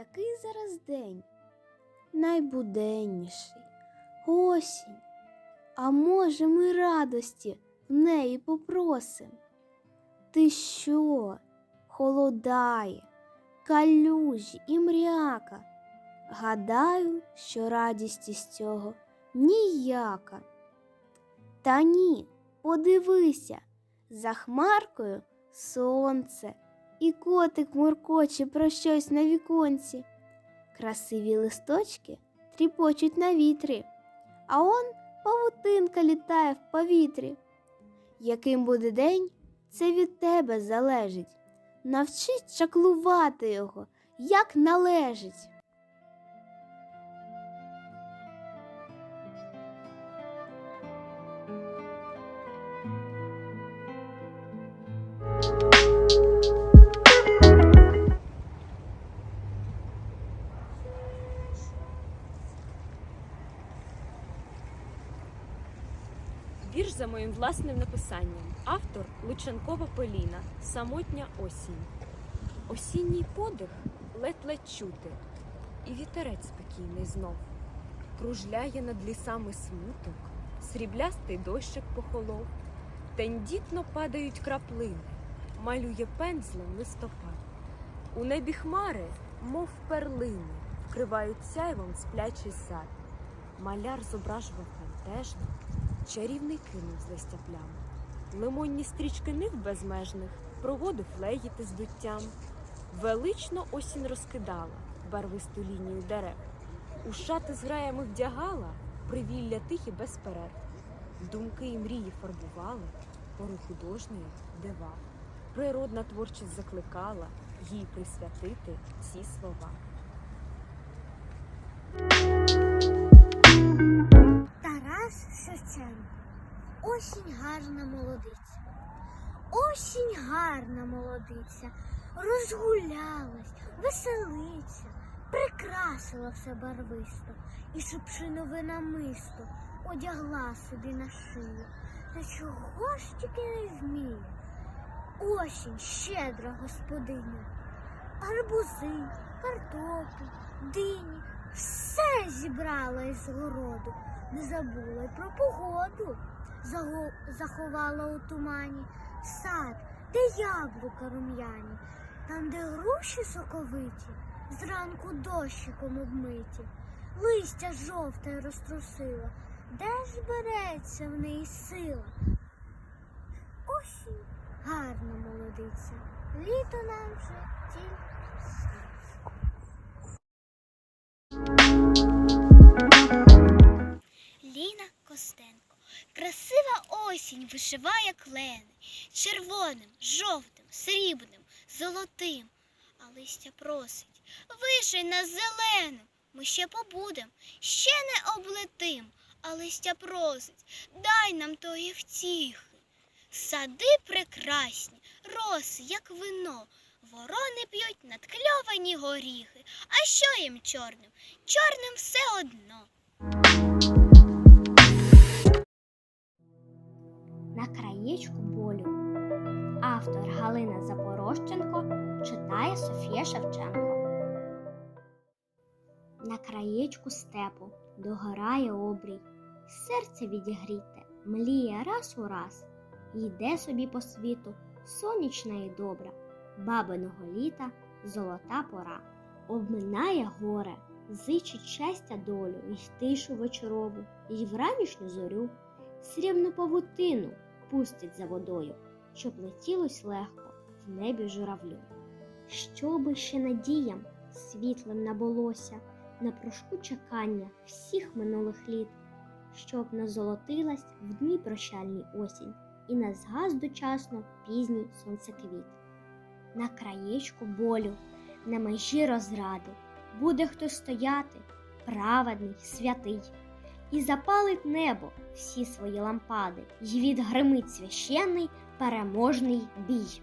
Який зараз день? Найбуденніший. Осінь. А може, ми радості в неї попросим? Ти що? Холодає, калюжі і мряка. Гадаю, що радість із цього ніяка. Та ні, подивися, за хмаркою сонце, і котик муркоче про щось на віконці. Красиві листочки тріпочуть на вітрі, а он павутинка літає в повітрі. Яким буде день, це від тебе залежить. Навчись чаклувати його, як належить. Вірш за моїм власним написанням. Автор Лученкова Поліна. Самотня осінь. Осінній подих ледь-ледь чути, і вітерець спокійний знов. Кружляє над лісами смуток, сріблястий дощик похолов, тендітно падають краплини, малює пензлем листопад. У небі хмари, мов перлини, вкривають сяйвом сплячий сад. Маляр зображував пентежно, чарівний кинув з листя плям. Лимонні стрічки нив безмежних проводив леїти з. Велично осінь розкидала барвисту лінію дерев. У шати з граями вдягала привілля тихі без перерв. Думки і мрії фарбували, пору художньої дива. Природна творчість закликала їй присвятити ці слова. Осінь гарна молодиця. Осінь гарна молодиця. Розгулялась, веселиться, прикрасила все барвисто і шипшинове намисто одягла собі на шию. Та чого ж тільки не вміє? Осінь щедра господиня. Арбузи, картоплю, дині, все зібрала із городу, не забула й про погоду. Заховала у тумані сад, де яблука рум'яні, там, де груші соковиті, зранку дощиком обмиті, листя жовте розтрусила, де ж береться в неї сила? Осінь гарна молодиця, літо нам вже тільки. Вишиває клени червоним, жовтим, срібним, золотим. А листя просить, виший нас зеленим. Ми ще побудем, ще не облетим. А листя просить, дай нам тої втіхи. Сади прекрасні, роси, як вино. Ворони п'ють надкльовані горіхи. А що їм чорним? Чорним все одно. Галина читає Софія Шевченко. На краєчку степу догорає обрій, серце відігріте, мліє раз у раз, йде собі по світу сонячна і добра, бабиного літа золота пора, обминає горе, зичить щастя долю, й тишу вечорову, й в ранішню зорю, срібну павутину пустить за водою, щоб летілось легко в небі журавлю. Щоби ще надіям світлим набулося на прошку чекання всіх минулих літ, щоб не золотилась в дні прощальній осінь і не згас дочасно пізній сонцеквіт. На краєчку болю, на межі розради буде хтось стояти, праведний, святий, і запалить небо всі свої лампади, й відгримить священний переможний бій.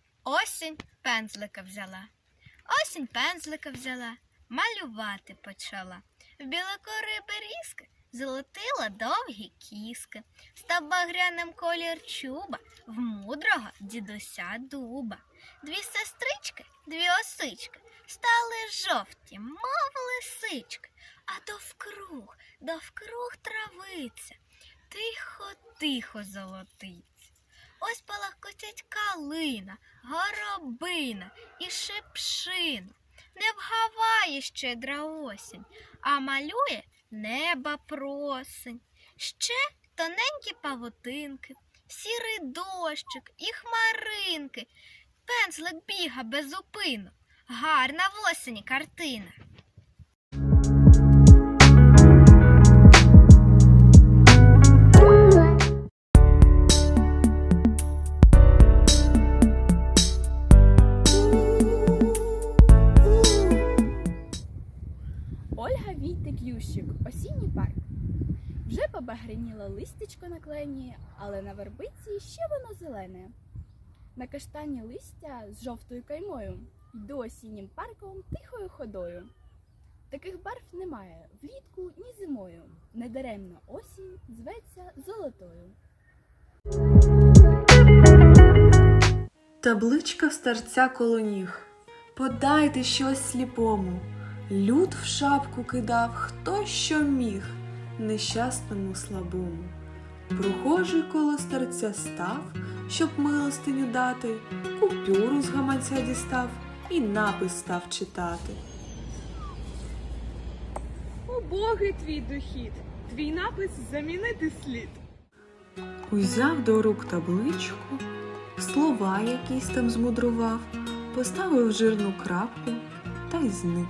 Осінь пензлика взяла. Осінь пензлика взяла, малювати почала. В білокори берізки золотила довгі кіски. Став багряним колір чуба в мудрого дідуся дуба. Дві сестрички, дві осички стали жовті, мов лисички, а довкруг, довкруг травиця, тихо, тихо золотиться. Ось палахкотять калина, горобина і шипшина. Не вгаває щедра осінь, а малює неба просень. Ще тоненькі павутинки, сірий дощик і хмаринки. Пензлик біга без зупину. Гарна в осені картина. Побагряніло листячко на клені, але на вербиці ще воно зелене. На каштані листя з жовтою каймою йду осіннім парком тихою ходою. Таких барв немає влітку ні зимою. Недаремно осінь зветься золотою. Табличка в старця коло ніг. Подайте щось сліпому. Люд в шапку кидав, хто що міг, нещасному слабому. Прохожий коло старця став, щоб милостиню дати, купюру з гаманця дістав і напис став читати. Убогий твій дохід, твій напис замінити слід. Узяв до рук табличку, слова якісь там змудрував, поставив жирну крапку та й зник.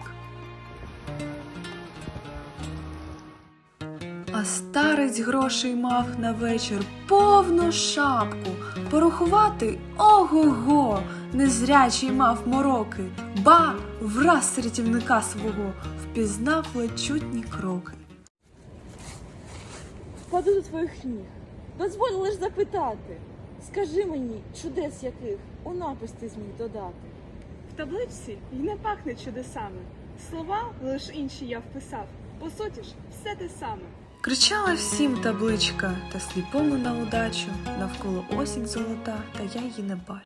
А старець грошей мав на вечір повну шапку. Порахувати ого-го, незрячий мав мороки, ба враз рятівника свого впізнав лечутні кроки. Впаду до твоїх ніг. Дозволь лиш запитати. Скажи мені, чудес яких у напис ти зміг додати. В табличці й не пахне чудесами. Слова лиш інші я вписав. По суті ж, все те саме. Кричала всім табличка, та сліпому на удачу, навколо осінь золота, та я її не бачу.